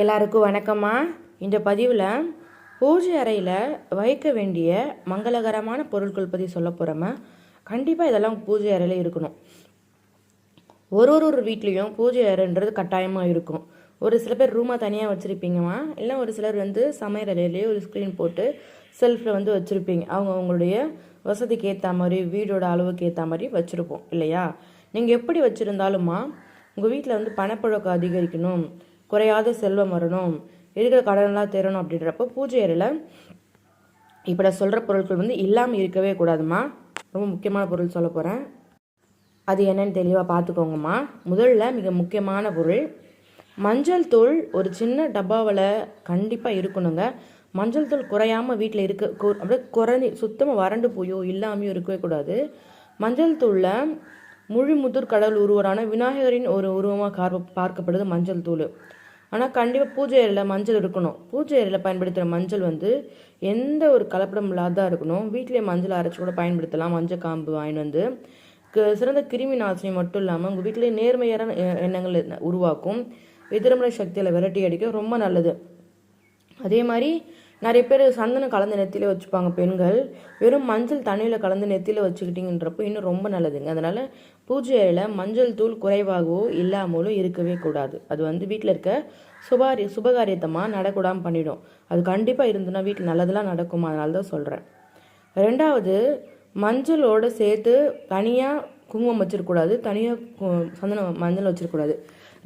எல்லாருக்கும் வணக்கம்மா. இந்த பதிவில் பூஜை அறையில் வைக்க வேண்டிய மங்களகரமான பொருட்கள் பற்றி சொல்ல போகிறோம்மா கண்டிப்பாக இதெல்லாம் பூஜை அறையில் இருக்கணும். ஒரு ஒரு ஒரு வீட்லேயும் பூஜை அறைன்றது கட்டாயமாக இருக்கும். ஒரு சில பேர் ரூமாக தனியாக வச்சுருப்பீங்கம்மா. இல்லை ஒரு சிலர் வந்து சமையல் அறையிலேயே ஒரு ஸ்க்ரீன் போட்டு செல்ஃபில் வந்து வச்சுருப்பீங்க. அவங்க அவங்களுடைய வசதிக்கு ஏற்ற மாதிரி வீடோட அளவுக்கு ஏற்ற மாதிரி வச்சுருப்போம். இல்லையா? நீங்கள் எப்படி வச்சுருந்தாலும்மா உங்கள் வீட்டில் வந்து பணப்பழக்கம் அதிகரிக்கணும். குறையாத செல்வம் வரணும். இருக்கிற கடனெல்லாம் தேரணும் அப்படின்றப்போ பூஜை அறையில் இப்போ நான் சொல்கிற பொருட்கள் வந்து இல்லாமல் இருக்கவே கூடாதும்மா. ரொம்ப முக்கியமான பொருள் சொல்ல போகிறேன் அது என்னன்னு தெளிவாக பார்த்துக்கோங்கம்மா முதல்ல மிக முக்கியமான பொருள் மஞ்சள் தூள் ஒரு சின்ன டப்பாவில் கண்டிப்பாக இருக்கணுங்க. மஞ்சள் தூள் குறையாமல் வீட்டில் இருக்க அப்படியே குறைஞ்சி சுத்தமாக வறண்டு போயோ இல்லாமையோ இருக்கவே கூடாது. மஞ்சள் தூளில் முழு முதிர் கடல் உருவரான விநாயகரின் ஒரு உருவமாக கார் பார்க்கப்படுது மஞ்சள் தூள். ஆனால் கண்டிப்பாக பூஜை அறையில் மஞ்சள் இருக்கணும். பூஜை அறையில் பயன்படுத்துகிற மஞ்சள் வந்து எந்த ஒரு கலப்படம் இல்லாததாக இருக்கணும். வீட்டிலே மஞ்சள் அரைச்சி கூட பயன்படுத்தலாம். மஞ்சள் காம்பு வாங்கிட்டு வந்து க- சிறந்த கிருமி நாசினி மட்டும் இல்லாமல் உங்கள் வீட்டிலே நேர்மையான எண்ணங்கள் உருவாக்கும். எதிர்மறை சக்தியில் விரட்டி அடிக்க ரொம்ப நல்லது. அதே மாதிரி நிறைய பேர் சந்தனம் கலந்து நெத்தியில் வச்சுப்பாங்க பெண்கள். வெறும் மஞ்சள் தண்ணியில் கலந்து நெத்தியில் வச்சுக்கிட்டிங்கன்றப்போ இன்னும் ரொம்ப நல்லதுங்க. அதனால் பூஜை அறையில் மஞ்சள் தூள் குறைவாகவோ இல்லாமலோ இருக்கவே கூடாது. அது வந்து வீட்டில் இருக்க சுபாரி சுபகாரியத்தமாக நடக்கூடாமல் பண்ணிடும். அது கண்டிப்பாக இருந்துன்னா வீட்டில் நல்லதெல்லாம் நடக்கும்? அதனால தான் சொல்கிறேன் ரெண்டாவது மஞ்சளோடு சேர்த்து தனியாக குங்குமம் வச்சிருக்கக்கூடாது தனியாக சந்தனம் மஞ்சள் வச்சிருக்கக்கூடாது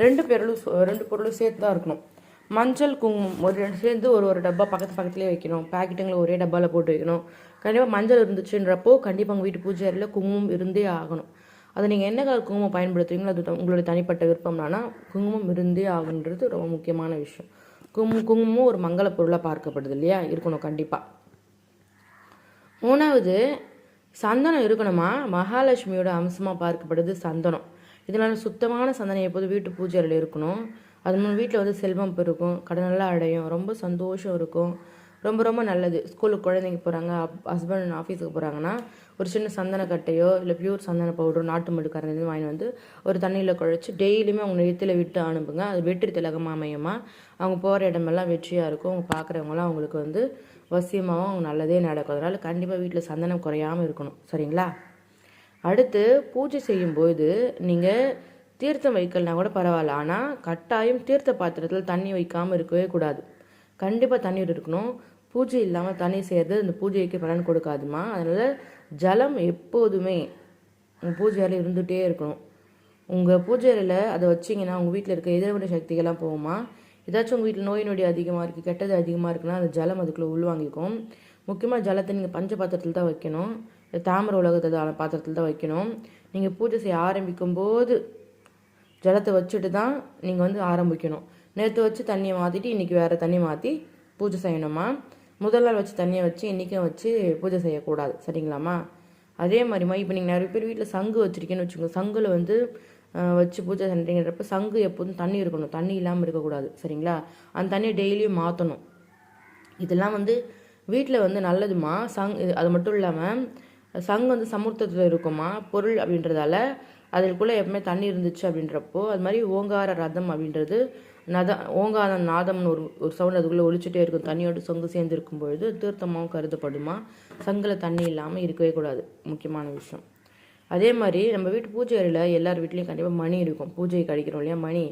ரெண்டு பேரும் ரெண்டு பொருளும் சேர்த்து தான் இருக்கணும். மஞ்சள் குங்குமம் ஒரு சேர்ந்து ஒரு ஒரு டப்பா பக்கத்து பக்கத்துலேயே வைக்கணும். பேக்கெட்டுங்களை ஒரே டப்பாவில் போட்டு வைக்கணும். கண்டிப்பாக மஞ்சள் இருந்துச்சுன்றப்போ கண்டிப்பாக உங்கள் வீட்டு பூஜை அறையில் குங்குமம் இருந்தே ஆகணும். அது நீங்கள் என்ன கலர் குங்குமம் பயன்படுத்துவீங்களோ அது த- உங்களுடைய தனிப்பட்ட விருப்பம்னா குங்குமம் இருந்தே ஆகுன்றது ரொம்ப முக்கியமான விஷயம். குங்குமம் குங்குமம் ஒரு மங்கள பொருளாக பார்க்கப்படுது இல்லையா? இருக்கணும் கண்டிப்பாக மூணாவது சந்தனம் இருக்கணுமா? மகாலட்சுமியோட அம்சமாக பார்க்கப்படுது சந்தனம். இதனால் சுத்தமான சந்தனம் எப்போதும் வீட்டு பூஜை அறையில் இருக்கணும். அது மூலம் வீட்டில் வந்து செல்வம் பெருக்கும் கடனெல்லாம் அடையும் ரொம்ப சந்தோஷம் இருக்கும். ரொம்ப ரொம்ப நல்லது. ஸ்கூலுக்கு குழந்தைங்க போகிறாங்க ஹஸ்பண்ட் ஆஃபீஸுக்கு போகிறாங்கன்னா ஒரு சின்ன சந்தன கட்டையோ இல்லை பியூர் சந்தன பவுடரோ நாட்டு மடு கரைஞ்சி வாங்கி வந்து ஒரு தண்ணியில் குழைச்சி டெய்லியுமே அவங்க நெத்தியில் விட்டு அனுப்புங்க. அது வெற்றி திலகமாக அமையுமா? அவங்க போகிற இடமெல்லாம் வெற்றியாக இருக்கும். அவங்க பார்க்குறவங்களாம் அவங்களுக்கு வந்து வசியமாகவும் அவங்க நல்லதே நடக்கும். அதனால் கண்டிப்பாக வீட்டில் சந்தனம் குறையாமல் இருக்கணும். சரிங்களா? அடுத்து பூஜை செய்யும்போது நீங்கள் தீர்த்தம் வைக்கலனா கூட பரவாயில்ல. ஆனால் கட்டாயம் தீர்த்த பாத்திரத்தில் தண்ணி வைக்காமல் இருக்கவே கூடாது. கண்டிப்பாக தண்ணீர் இருக்கணும். பூஜை இல்லாமல் தண்ணி செய்கிறது இந்த பூஜைக்கு பலன் கொடுக்காதுமா. அதனால் ஜலம் எப்போதுமே உங்கள் பூஜை அறையில் இருந்துகிட்டே இருக்கணும். உங்கள் பூஜை அறையில் அதை வச்சிங்கன்னா உங்கள் வீட்டில் இருக்க எதிர்மறை சக்திகள்லாம் போகுமா? ஏதாச்சும் உங்கள் வீட்டில் நோய் நொடி அதிகமாக இருக்குது கெட்டது அதிகமாக இருக்குன்னா அந்த ஜலம் அதுக்குள்ளே உள்வாங்கிக்கும். முக்கியமாக ஜலத்தை நீங்கள் பஞ்ச பாத்திரத்தில் தான் வைக்கணும். இல்ல தாமிர உலகத்தை பாத்திரத்தில் தான் வைக்கணும். நீங்கள் பூஜை செய்ய ஆரம்பிக்கும் போது ஜலத்தை வச்சுட்டு தான் நீங்கள் வந்து ஆரம்பிக்கணும். நேற்று வச்சு தண்ணியை மாற்றிட்டு இன்றைக்கி வேறு தண்ணி மாற்றி பூஜை செய்யணுமா? முதல் நாள் வச்சு தண்ணியை வச்சு இன்றைக்கும் வச்சு பூஜை செய்யக்கூடாது. சரிங்களாம்மா? அதே மாதிரிமா இப்போ நீங்கள் நிறைய பேர் வீட்டில் சங்கு வச்சுருக்கீங்கன்னு வச்சுக்கோங்க. சங்கில் வந்து வச்சு பூஜை பண்ணுறீங்கிறப்ப சங்கு எப்போதும் தண்ணி இருக்கணும். தண்ணி இல்லாமல் இருக்கக்கூடாது. சரிங்களா? அந்த தண்ணியை டெய்லியும் மாற்றணும் இதெல்லாம் வந்து வீட்டில் வந்து நல்லதுமா? சங் இது அது மட்டும் இல்லாமல் சங்கு வந்து சமுர்த்தத்தில் இருக்குமா? பொருள் அப்படின்றதால அதற்குள்ளே எப்பவுமே தண்ணி இருந்துச்சு அப்படின்றப்போ அது மாதிரி ஓங்கார ரதம் அப்படின்றது நத ஓங்கார நாதம்னு ஒரு ஒரு சவுண்ட் அதுக்குள்ளே ஒழிச்சிட்டே இருக்கும். தண்ணியோடு சொங்கு சேர்ந்து இருக்கும் பொழுது தீர்த்தமாகவும் கருதப்படுமா? சங்கில் தண்ணி இல்லாமல் இருக்கவே கூடாது. முக்கியமான விஷயம். அதே மாதிரி நம்ம வீட்டு பூஜை அறையில் எல்லார் வீட்லேயும் கண்டிப்பாக மணி இருக்கும். பூஜை கழிக்கிறோம் இல்லையா? மணி.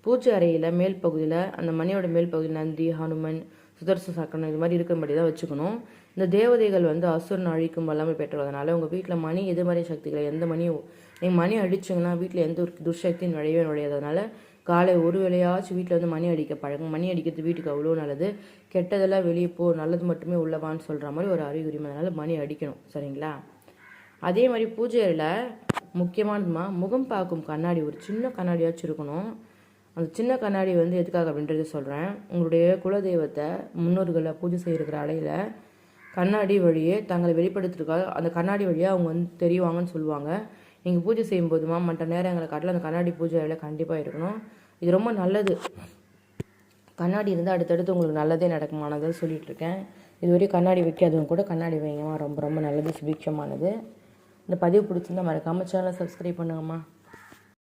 பூஜை அறையில் மேல் பகுதியில் அந்த மணியோட மேல் பகுதி நந்தி ஹனுமன் சுதர்ச சக்கரம் இது மாதிரி இருக்கும்படி தான் வச்சுக்கணும். இந்த தேவதைகள் வந்து அசுரன் அழிக்கும் வல்லமை பெற்றதுனால உங்கள் வீட்டில் மணி எதிர்மறை சக்திகளை எந்த மணியும் நீங்கள் மணி அடிச்சிங்கன்னா வீட்டில் எந்த ஒரு துர்சக்தியும் நுழையவே நுழையாததுனால காலை ஒரு வேளையாச்சும் வீட்டில் வந்து மணி அடிக்க பழகும் மணி அடிக்கிறது வீட்டுக்கு அவ்வளோ நல்லது. கெட்டதெல்லாம் வெளியே போ நல்லது மட்டுமே உள்ளவான்னு சொல்கிற மாதிரி ஒரு அறிகுறிமை அதனால் மணி அடிக்கணும். சரிங்களா? அதே மாதிரி பூஜையில் முக்கியமானதுமா முகம் பார்க்கும் கண்ணாடி ஒரு சின்ன கண்ணாடியாச்சும் இருக்கணும். அந்த சின்ன கண்ணாடி வந்து எதுக்காக அப்படின்றத சொல்கிறேன் உங்களுடைய குலதெய்வத்தை முன்னோர்களை பூஜை செய்கிற அலையில் கண்ணாடி வழியே தங்களை வெளிப்படுத்துறதுக்காக அந்த கண்ணாடி வழியாக அவங்க வந்து தெரிவாங்கன்னு சொல்லுவாங்க. நீங்கள் பூஜை செய்யும்போதுமா மற்ற நேரங்களை காட்டில் அந்த கண்ணாடி பூஜை அறையில் கண்டிப்பாக இருக்கணும். இது ரொம்ப நல்லது. கண்ணாடி இருந்தால் அடுத்தடுத்து உங்களுக்கு நல்லதே நடக்குமானதை சொல்லிட்டு இருக்கேன். இதுவரையும் கண்ணாடி வைக்காதவங்க கூட கண்ணாடி வைங்கம்மா ரொம்ப ரொம்ப நல்லது சுபிக்ஷமானது. இந்த பதிவு பிடிச்சிருந்தா மறக்காமல் சேனலை சப்ஸ்கிரைப் பண்ணுங்கம்மா